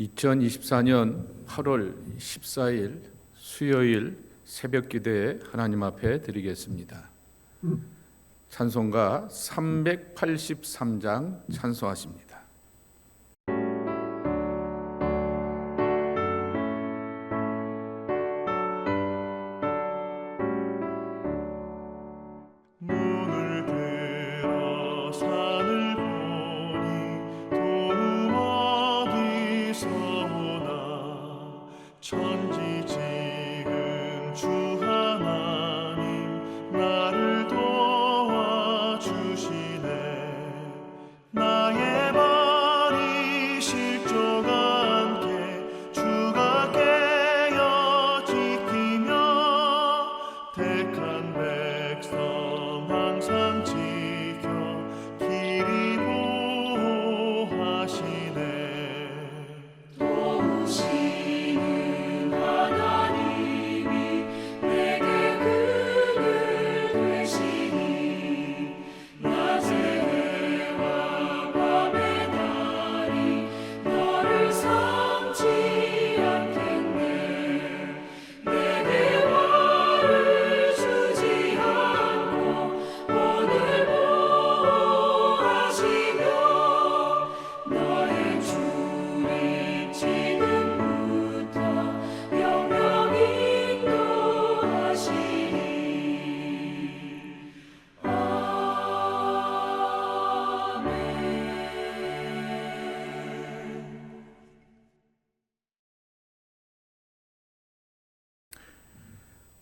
2024년 8월 14일 수요일 새벽 기도에 하나님 앞에 드리겠습니다. 찬송가 383장 찬송하십니다.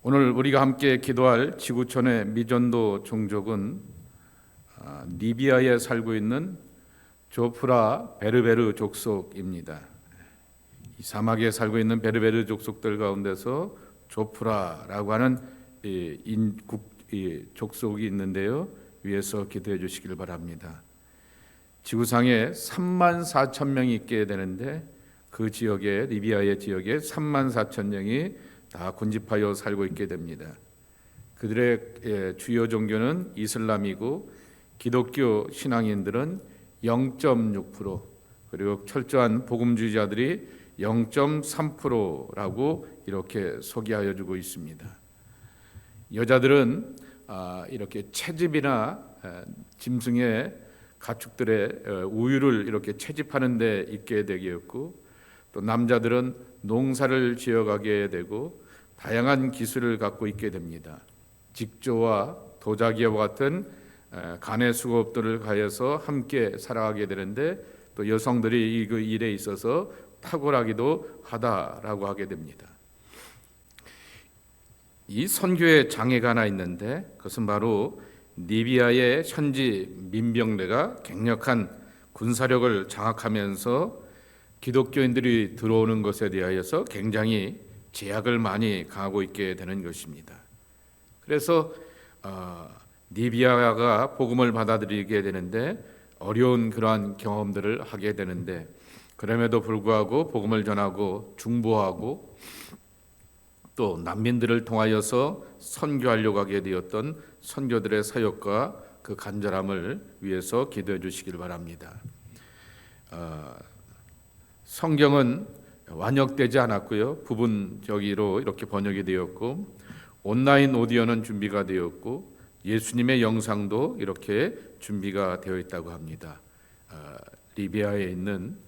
오늘 우리가 함께 기도할 지구촌의 미전도 종족은 아, 리비아에 살고 있는 조프라 베르베르 족속입니다. 이 사막에 살고 있는 베르베르 족속들 가운데서 조프라라고 하는 이 인국 이 족속이 있는데요. 위에서 기도해 주시길 바랍니다. 지구상에 3만 4천 명이 있게 되는데 그 지역에 리비아의 지역에 3만 4천 명이 다 군집하여 살고 있게 됩니다. 그들의 예, 주요 종교는 이슬람이고 기독교 신앙인들은 0.6% 그리고 철저한 복음주의자들이 0.3%라고 이렇게 소개하여 주고 있습니다. 여자들은 아, 이렇게 채집이나 에, 짐승의 가축들의 어, 우유를 이렇게 채집하는 데 있게 되겠고 또 남자들은 농사를 지어가게 되고 다양한 기술을 갖고 있게 됩니다. 직조와 도자기와 같은 에, 간의 수급들을 가해서 함께 살아가게 되는데 또 여성들이 이 그 일에 있어서 탁월하기도 하다라고 하게 됩니다. 이 선교의 장애가 하나 있는데 그것은 바로 리비아의 현지 민병대가 강력한 군사력을 장악하면서 기독교인들이 들어오는 것에 대하여서 굉장히 제약을 많이 가하고 있게 되는 것입니다. 그래서 어, 리비아가 복음을 받아들이게 되는데 어려운 그러한 경험들을 하게 되는데 그럼에도 불구하고 복음을 전하고 중보하고 또 난민들을 통하여서 선교하려고 하게 되었던 선교들의 사역과 그 간절함을 위해서 기도해 주시길 바랍니다. 어, 성경은 완역되지 않았고요. 부분적으로 이렇게 번역이 되었고 온라인 오디오는 준비가 되었고 예수님의 영상도 이렇게 준비가 되어 있다고 합니다. 어, 리비아에 있는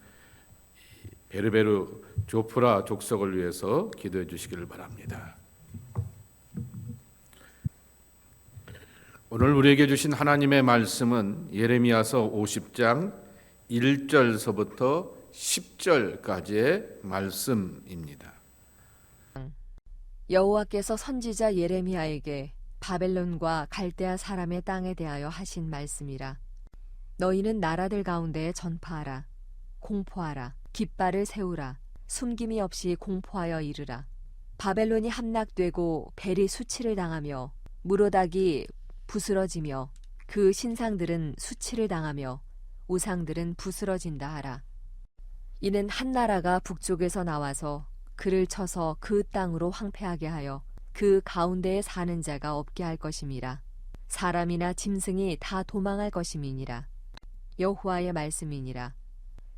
베르베르 조프라 족속을 위해서 기도해 주시기를 바랍니다. 오늘 우리에게 주신 하나님의 말씀은 예레미야서 50장 1절서부터 10절까지의 말씀입니다. 여호와께서 선지자 예레미야에게 바벨론과 갈대아 사람의 땅에 대하여 하신 말씀이라. 너희는 나라들 가운데에 전파하라 공포하라 깃발을 세우라 숨김이 없이 공포하여 이르라. 바벨론이 함락되고 벨이 수치를 당하며 무로닥이 부스러지며 그 신상들은 수치를 당하며 우상들은 부스러진다 하라 이는 한 나라가 북쪽에서 나와서 그를 쳐서 그 땅으로 황폐하게 하여 그 가운데에 사는 자가 없게 할 것임이라. 사람이나 짐승이 다 도망할 것임이니라. 여호와의 말씀이니라.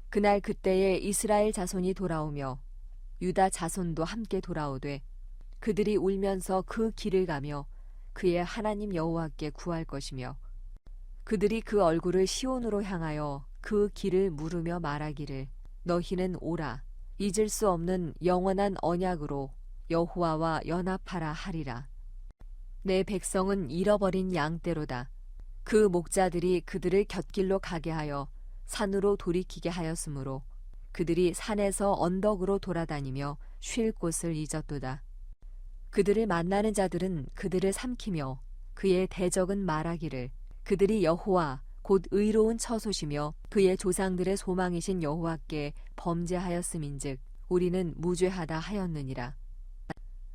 그날 그때에 이스라엘 자손이 돌아오며 유다 자손도 함께 돌아오되 그들이 울면서 그 길을 가며 그의 하나님 여호와께 구할 것이며 그들이 그 얼굴을 시온으로 향하여 그 길을 물으며 말하기를 너희는 오라. 잊을 수 없는 영원한 언약으로 여호와와 연합하라 하리라. 내 백성은 잃어버린 양떼로다. 그 목자들이 그들을 곁길로 가게 하여 산으로 돌이키게 하였으므로 그들이 산에서 언덕으로 돌아다니며 쉴 곳을 잊었도다. 그들을 만나는 자들은 그들을 삼키며 그의 대적은 말하기를 그들이 여호와 곧 의로운 처소시며 그의 조상들의 소망이신 여호와께 범죄하였음인즉 우리는 무죄하다 하였느니라.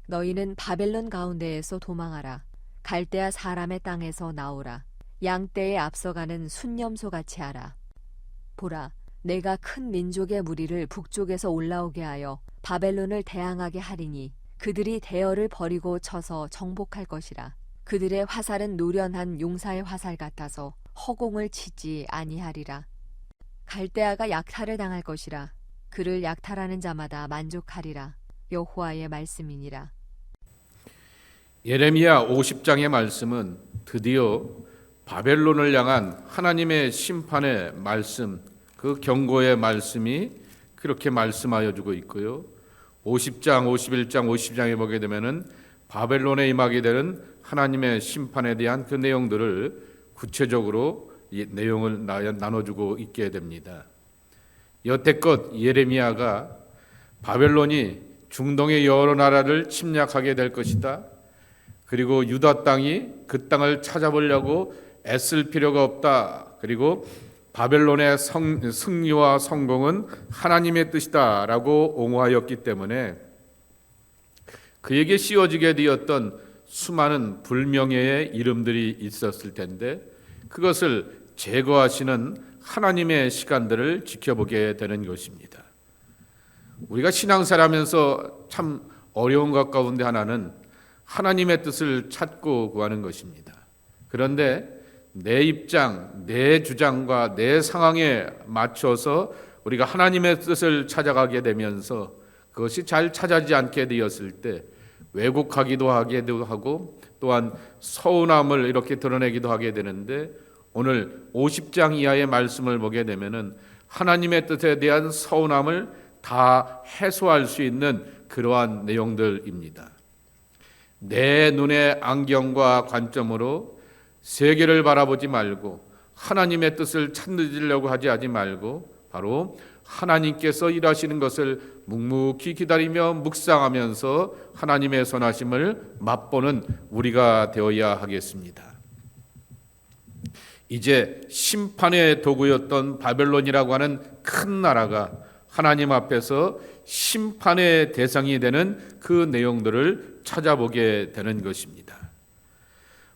너희는 바벨론 가운데에서 도망하라. 갈대아 사람의 땅에서 나오라. 양떼에 앞서가는 순념소 같이 하라. 보라, 내가 큰 민족의 무리를 북쪽에서 올라오게 하여 바벨론을 대항하게 하리니 그들이 대열을 버리고 쳐서 정복할 것이라. 그들의 화살은 노련한 용사의 화살 같아서 허공을 치지 아니하리라. 갈대아가 약탈을 당할 것이라. 그를 약탈하는 자마다 만족하리라. 여호와의 말씀이니라. 예레미야 50장의 말씀은 드디어 바벨론을 향한 하나님의 심판의 말씀, 그 경고의 말씀이 그렇게 말씀하여 주고 있고요. 50장, 51장, 50장에 보게 되면은 바벨론에 임하게 되는 하나님의 심판에 대한 그 내용들을 구체적으로 이 내용을 나- 나눠주고 있게 됩니다. 여태껏 예레미야가 바벨론이 중동의 여러 나라를 침략하게 될 것이다. 그리고 유다 땅이 그 땅을 찾아보려고 애쓸 필요가 없다. 그리고 바벨론의 성, 승리와 성공은 하나님의 뜻이다라고 옹호하였기 때문에 그에게 씌워지게 되었던 수많은 불명예의 이름들이 있었을 텐데 그것을 제거하시는 하나님의 시간들을 지켜보게 되는 것입니다. 우리가 신앙생활하면서 참 어려운 것 가운데 하나는 하나님의 뜻을 찾고 구하는 것입니다. 그런데 내 입장, 내 주장과 내 상황에 맞춰서 우리가 하나님의 뜻을 찾아가게 되면서 그것이 잘 찾아지지 않게 되었을 때 왜곡하기도 하기도 하고 또한 서운함을 이렇게 드러내기도 하게 되는데 오늘 50장 이하의 말씀을 보게 되면은 하나님의 뜻에 대한 서운함을 다 해소할 수 있는 그러한 내용들입니다. 내 눈의 안경과 관점으로 세계를 바라보지 말고 하나님의 뜻을 찾으려고 하지 하지 말고 바로 하나님께서 일하시는 것을 묵묵히 기다리며 묵상하면서 하나님의 선하심을 맛보는 우리가 되어야 하겠습니다. 이제 심판의 도구였던 바벨론이라고 하는 큰 나라가 하나님 앞에서 심판의 대상이 되는 그 내용들을 찾아보게 되는 것입니다.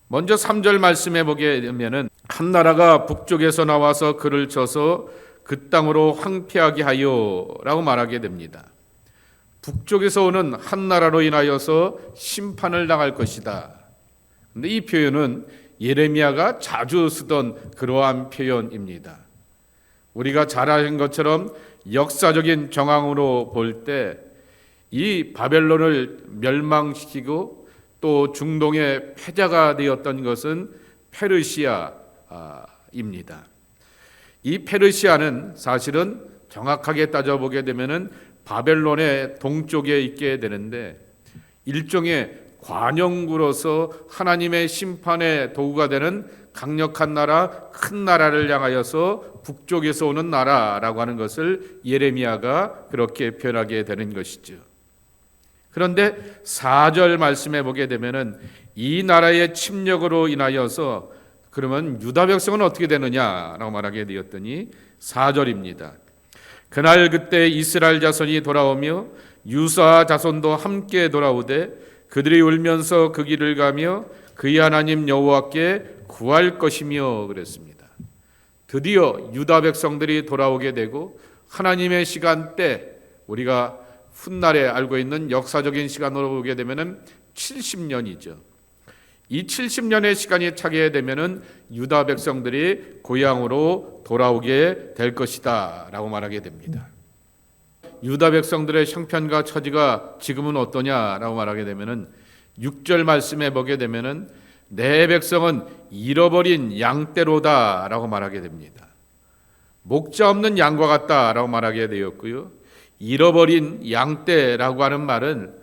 먼저 3절 말씀해 보게 되면은 한 나라가 북쪽에서 나와서 그를 쳐서 그 땅으로 황폐하게 하여라고 말하게 됩니다. 북쪽에서 오는 한 나라로 인하여서 심판을 당할 것이다. 근데 이 표현은 예레미야가 자주 쓰던 그러한 표현입니다. 우리가 잘 아는 것처럼 역사적인 정황으로 볼 때 이 바벨론을 멸망시키고 또 중동의 패자가 되었던 것은 페르시아입니다. 이 페르시아는 사실은 정확하게 따져보게 되면은 바벨론의 동쪽에 있게 되는데 일종의 관용구로서 하나님의 심판의 도구가 되는 강력한 나라, 큰 나라를 향하여서 북쪽에서 오는 나라라고 하는 것을 예레미야가 그렇게 표현하게 되는 것이죠. 그런데 4절 말씀해 보게 되면은 이 나라의 침략으로 인하여서 그러면 유다 백성은 어떻게 되느냐라고 말하게 되었더니 4절입니다. 그날 그때 이스라엘 자손이 돌아오며 유사 자손도 함께 돌아오되 그들이 울면서 그 길을 가며 그의 하나님 여호와께 구할 것이며 그랬습니다. 드디어 유다 백성들이 돌아오게 되고 하나님의 시간 때 우리가 훗날에 알고 있는 역사적인 시간으로 보게 되면은 70년이죠. 이 70년의 시간이 차게 되면은 유다 백성들이 고향으로 돌아오게 될 것이다라고 말하게 됩니다. 유다 백성들의 형편과 처지가 지금은 어떠냐라고 말하게 되면은 6절 말씀에 보게 되면은 내 백성은 잃어버린 양떼로다라고 말하게 됩니다. 목자 없는 양과 같다라고 말하게 되었고요. 잃어버린 양떼라고 하는 말은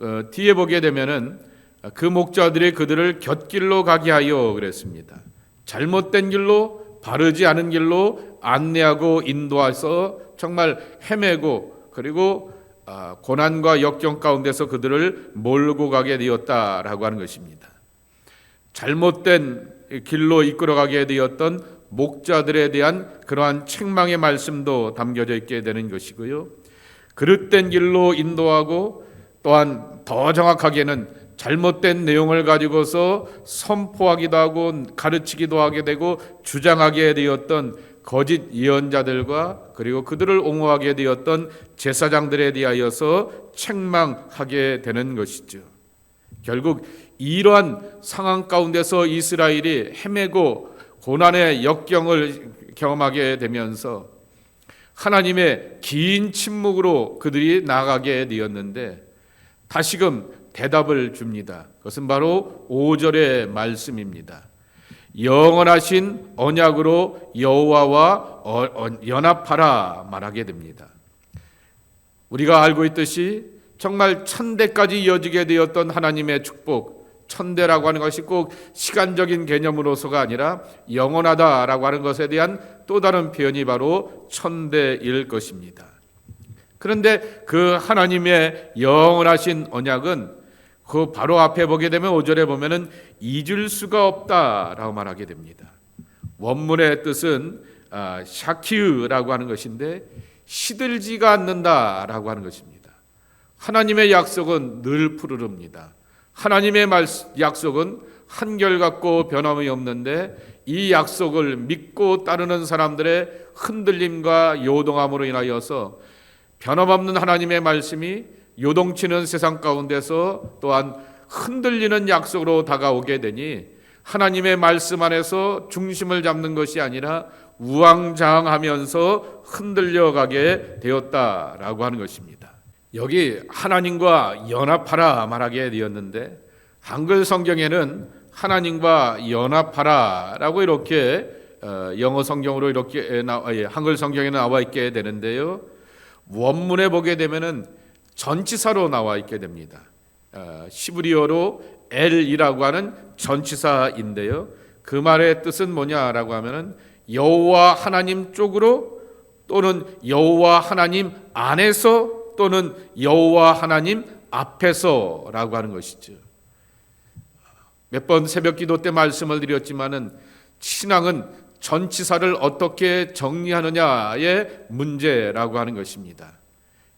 어, 뒤에 보게 되면은 그 목자들이 그들을 곁길로 가게 하여 그랬습니다. 잘못된 길로 바르지 않은 길로 안내하고 인도해서 정말 헤매고 그리고 아, 고난과 역경 가운데서 그들을 몰고 가게 되었다라고 하는 것입니다. 잘못된 길로 이끌어가게 되었던 목자들에 대한 그러한 책망의 말씀도 담겨져 있게 되는 것이고요. 그릇된 길로 인도하고 또한 더 정확하게는 잘못된 내용을 가지고서 선포하기도 하고 가르치기도 하게 되고 주장하게 되었던 거짓 예언자들과 그리고 그들을 옹호하게 되었던 제사장들에 대하여서 책망하게 되는 것이죠. 결국 이러한 상황 가운데서 이스라엘이 헤매고 고난의 역경을 경험하게 되면서 하나님의 긴 침묵으로 그들이 나가게 되었는데 다시금 대답을 줍니다. 그것은 바로 5절의 말씀입니다. 영원하신 언약으로 여호와와 어- 어- 연합하라 말하게 됩니다. 우리가 알고 있듯이 정말 천대까지 이어지게 되었던 하나님의 축복, 천대라고 하는 것이 꼭 시간적인 개념으로서가 아니라 영원하다라고 하는 것에 대한 또 다른 표현이 바로 천대일 것입니다. 그런데 그 하나님의 영원하신 언약은 그 바로 앞에 보게 되면 5절에 보면은 잊을 수가 없다라고 말하게 됩니다. 원문의 뜻은 아, 샤키으라고 하는 것인데 시들지가 않는다라고 하는 것입니다. 하나님의 약속은 늘 푸르릅니다. 하나님의 말, 약속은 한결같고 변함이 없는데 이 약속을 믿고 따르는 사람들의 흔들림과 요동함으로 인하여서 변함없는 하나님의 말씀이 요동치는 세상 가운데서 또한 흔들리는 약속으로 다가오게 되니 하나님의 말씀 안에서 중심을 잡는 것이 아니라 우왕좌왕하면서 흔들려가게 되었다라고 하는 것입니다. 여기 하나님과 연합하라 말하게 되었는데 한글 성경에는 하나님과 연합하라라고 이렇게 어, 영어 성경으로 이렇게 나, 예, 한글 성경에 나와 있게 되는데요. 원문에 보게 되면은 전치사로 나와 있게 됩니다. 어, 시브리어로 엘이라고 하는 전치사인데요. 그 말의 뜻은 뭐냐라고 하면은 여호와 하나님 쪽으로 또는 여호와 하나님 안에서 또는 여호와 하나님 앞에서라고 하는 것이죠. 몇 번 새벽 기도 때 말씀을 드렸지만은 신앙은 전치사를 어떻게 정리하느냐의 문제라고 하는 것입니다.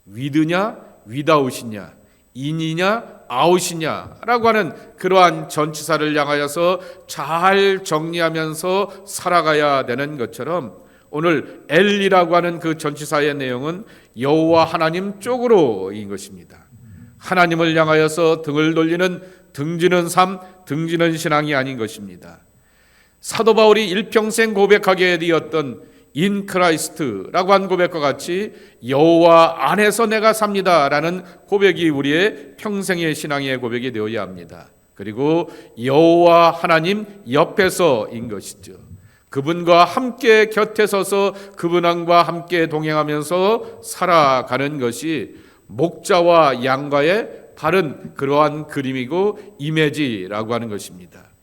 위드냐, 위다웃이냐, 인이냐, 아웃이냐라고 하는 그러한 전치사를 향하여서 잘 정리하면서 살아가야 되는 것처럼 오늘 엘리라고 하는 그 전치사의 내용은 여호와 하나님 쪽으로인 것입니다. 하나님을 향하여서 등을 돌리는 등지는 삶, 등지는 신앙이 아닌 것입니다. 사도 바울이 일평생 고백하게 되었던 인 크라이스트라고 한 고백과 같이 여호와 안에서 내가 삽니다라는 고백이 우리의 평생의 신앙의 고백이 되어야 합니다. 그리고 여호와 하나님 옆에서인 것이죠. 그분과 함께 곁에 서서 그분과 함께 동행하면서 살아가는 것이 목자와 양과의 바른 그러한 그림이고 이미지라고 하는 것입니다.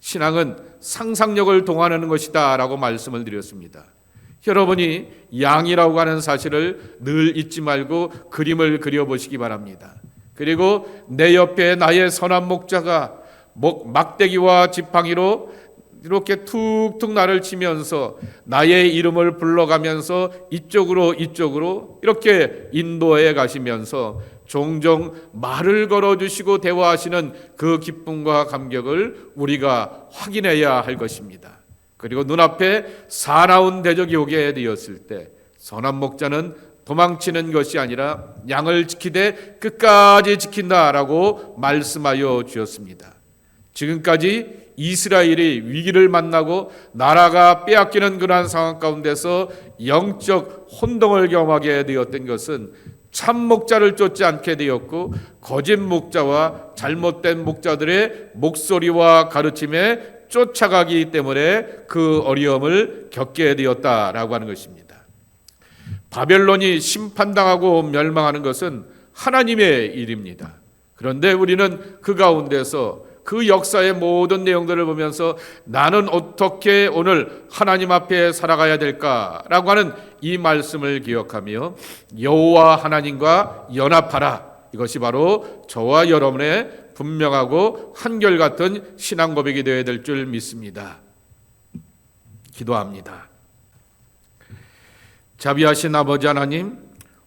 신앙은 상상력을 동원하는 것이다 라고 말씀을 드렸습니다. 여러분이 양이라고 하는 사실을 늘 잊지 말고 그림을 그려보시기 바랍니다. 그리고 내 옆에 나의 선한 목자가 목 막대기와 지팡이로 이렇게 툭툭 나를 치면서 나의 이름을 불러가면서 이쪽으로 이쪽으로 이렇게 인도해 가시면서 종종 말을 걸어주시고 대화하시는 그 기쁨과 감격을 우리가 확인해야 할 것입니다. 그리고 눈앞에 사나운 대적이 오게 되었을 때 선한 목자는 도망치는 것이 아니라 양을 지키되 끝까지 지킨다라고 말씀하여 주었습니다. 지금까지 이스라엘이 위기를 만나고 나라가 빼앗기는 그러한 상황 가운데서 영적 혼동을 경험하게 되었던 것은 참 목자를 쫓지 않게 되었고 거짓 목자와 잘못된 목자들의 목소리와 가르침에 쫓아가기 때문에 그 어려움을 겪게 되었다라고 하는 것입니다. 바벨론이 심판당하고 멸망하는 것은 하나님의 일입니다. 그런데 우리는 그 가운데서 그 역사의 모든 내용들을 보면서 나는 어떻게 오늘 하나님 앞에 살아가야 될까라고 하는 이 말씀을 기억하며 여호와 하나님과 연합하라. 이것이 바로 저와 여러분의 분명하고 한결같은 신앙 고백이 되어야 될 줄 믿습니다. 기도합니다. 자비하신 아버지 하나님,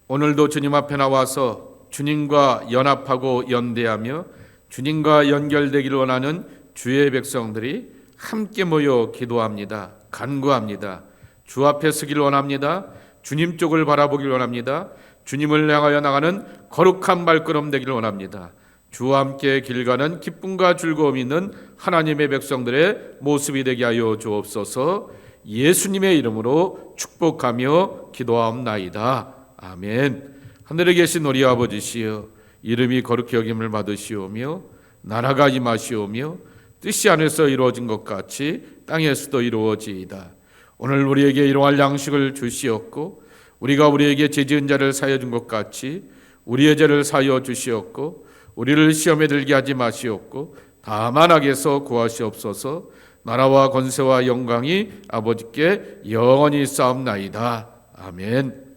오늘도 주님 앞에 나와서 주님과 연합하고 연대하며 주님과 연결되기를 원하는 주의 백성들이 함께 모여 기도합니다. 간구합니다. 주 앞에 서기를 원합니다. 주님 쪽을 바라보길 원합니다. 주님을 향하여 나가는 거룩한 발걸음 되기를 원합니다. 주와 함께 길 가는 기쁨과 즐거움이 있는 하나님의 백성들의 모습이 되게 하여 주옵소서. 예수님의 이름으로 축복하며 기도하옵나이다. 아멘. 하늘에 계신 우리 아버지시여 이름이 거룩히 여김을 받으시오며 나라가 임하시오며 뜻이 하늘에서 이루어진 것 같이 땅에서도 이루어지이다. 오늘 우리에게 일용할 양식을 주시었고 우리가 우리에게 죄지은 자를 사여 준 것 같이 우리의 죄를 사여 주시었고 우리를 시험에 들게 하지 마시옵고 다만 악에서 구하시옵소서 나라와 권세와 영광이 아버지께 영원히 싸움나이다. 아멘.